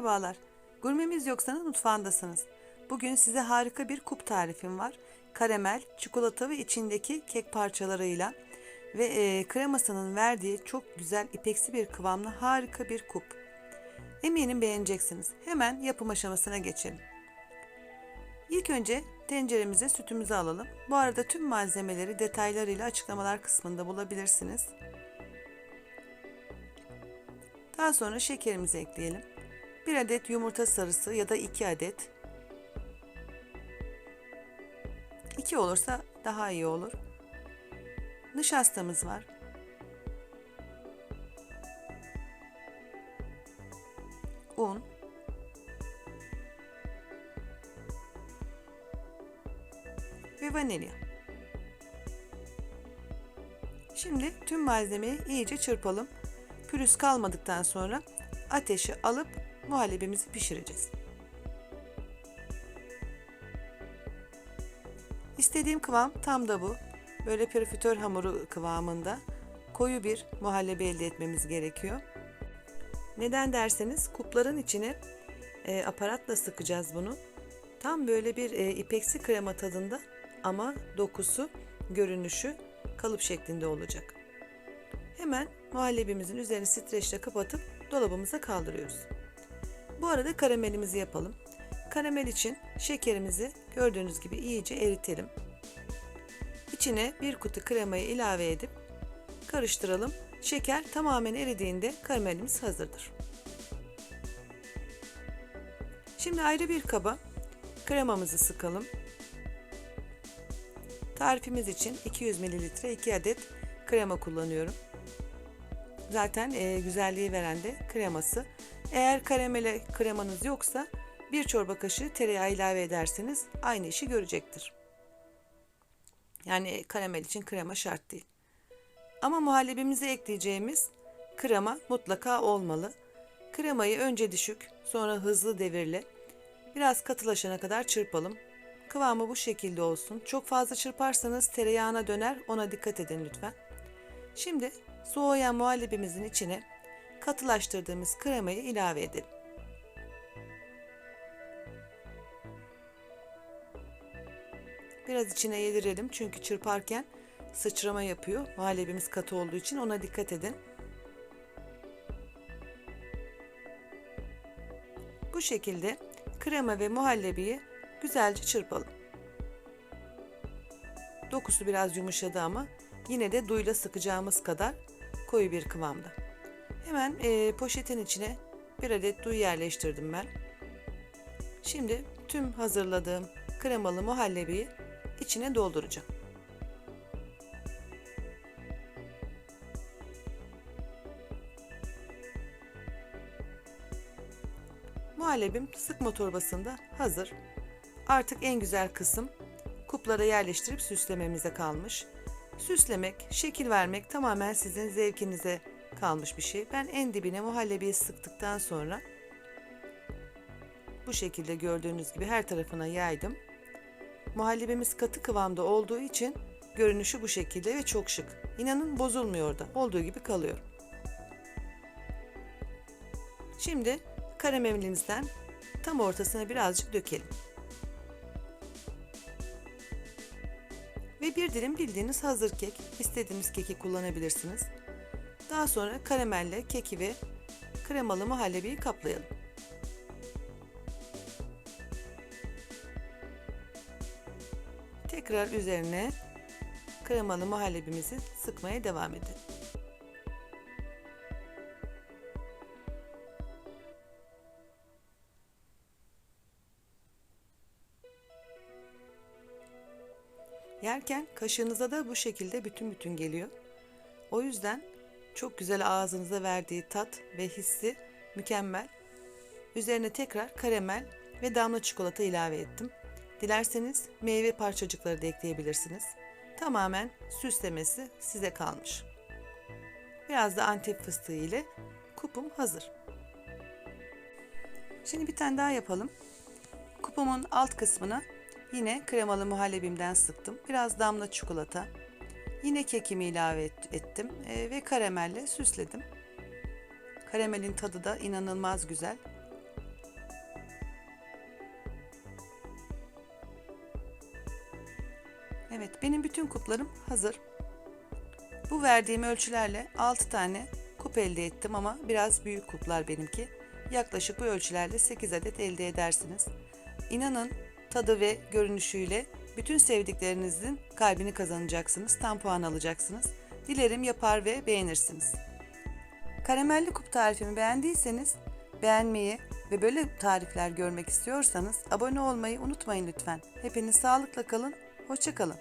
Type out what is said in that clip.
Merhabalar. Gurmemiz yoksanız mutfağındasınız. Bugün size harika bir kup tarifim var. Karamel, çikolata ve içindeki kek parçalarıyla ve e, kremasının verdiği çok güzel ipeksi bir kıvamlı harika bir kup. Eminim beğeneceksiniz. Hemen yapım aşamasına geçelim. İlk önce tenceremize sütümüzü alalım. Bu arada tüm malzemeleri detaylarıyla açıklamalar kısmında bulabilirsiniz. Daha sonra şekerimizi ekleyelim. 1 adet yumurta sarısı ya da 2 adet. 2 olursa daha iyi olur. Nişastamız var. Un. Ve vanilya. Şimdi tüm malzemeyi iyice çırpalım. Pürüz kalmadıktan sonra ateşi alıp muhallebimizi pişireceğiz. İstediğim kıvam tam da bu. Böyle profiterol hamuru kıvamında koyu bir muhallebi elde etmemiz gerekiyor. Neden derseniz kupların içine e, aparatla sıkacağız bunu. Tam böyle bir e, ipeksi krema tadında ama dokusu, görünüşü kalıp şeklinde olacak. Hemen muhallebimizin üzerini streçle kapatıp dolabımıza kaldırıyoruz. Bu arada karamelimizi yapalım. Karamel için şekerimizi gördüğünüz gibi iyice eritelim. İçine bir kutu kremayı ilave edip karıştıralım. Şeker tamamen eridiğinde karamelimiz hazırdır. Şimdi ayrı bir kaba kremamızı sıkalım. Tarifimiz için 200 ml 2 adet krema kullanıyorum. Zaten e, güzelliği veren de kreması. Eğer karamele kremanız yoksa bir çorba kaşığı tereyağı ilave ederseniz aynı işi görecektir. Yani karamel için krema şart değil. Ama muhallebimize ekleyeceğimiz krema mutlaka olmalı. Kremayı önce düşük, sonra hızlı devirle biraz katılaşana kadar çırpalım. Kıvamı bu şekilde olsun. Çok fazla çırparsanız tereyağına döner. Ona dikkat edin lütfen. Şimdi soğuyan muhallebimizin içine katılaştırdığımız kremayı ilave edelim. Biraz içine yedirelim çünkü çırparken sıçrama yapıyor. Muhallebimiz katı olduğu için ona dikkat edin. Bu şekilde krema ve muhallebiyi güzelce çırpalım. Dokusu biraz yumuşadı ama yine de duyla sıkacağımız kadar koyu bir kıvamda. Hemen e, poşetin içine bir adet duy yerleştirdim ben. Şimdi tüm hazırladığım kremalı muhallebiyi içine dolduracağım. Muhallebim sıkma torbasında hazır. Artık en güzel kısım kuplara yerleştirip süslememize kalmış. Süslemek, şekil vermek tamamen sizin zevkinize kalmış bir şey. Ben en dibine muhallebiyi sıktıktan sonra bu şekilde gördüğünüz gibi her tarafına yaydım. Muhallebimiz katı kıvamda olduğu için görünüşü bu şekilde ve çok şık. İnanın bozulmuyor da. Olduğu gibi kalıyor. Şimdi karamelimizden tam ortasına birazcık dökelim. Ve bir dilim bildiğiniz hazır kek. İstediğiniz keki kullanabilirsiniz. Daha sonra karamelle keki ve kremalı muhallebiyi kaplayalım. Tekrar üzerine kremalı muhallebimizi sıkmaya devam edelim. Yerken kaşığınıza da bu şekilde bütün bütün geliyor. O yüzden çok güzel ağzınıza verdiği tat ve hissi mükemmel. Üzerine tekrar karamel ve damla çikolata ilave ettim. Dilerseniz meyve parçacıkları da ekleyebilirsiniz. Tamamen süslemesi size kalmış. Biraz da antep fıstığı ile kupum hazır. Şimdi bir tane daha yapalım. Kupumun alt kısmına yine kremalı muhallebimden sıktım. Biraz damla çikolata. Yine kekimi ilave et, ettim e, ve karamelle süsledim. Karamelin tadı da inanılmaz güzel. Evet, benim bütün kuplarım hazır. Bu verdiğim ölçülerle 6 tane kup elde ettim ama biraz büyük kuplar benimki. Yaklaşık bu ölçülerle 8 adet elde edersiniz. İnanın tadı ve görünüşüyle bütün sevdiklerinizin kalbini kazanacaksınız, tam puan alacaksınız. Dilerim yapar ve beğenirsiniz. Karamelli kup tarifimi beğendiyseniz beğenmeyi ve böyle tarifler görmek istiyorsanız abone olmayı unutmayın lütfen. Hepiniz sağlıkla kalın, hoşça kalın.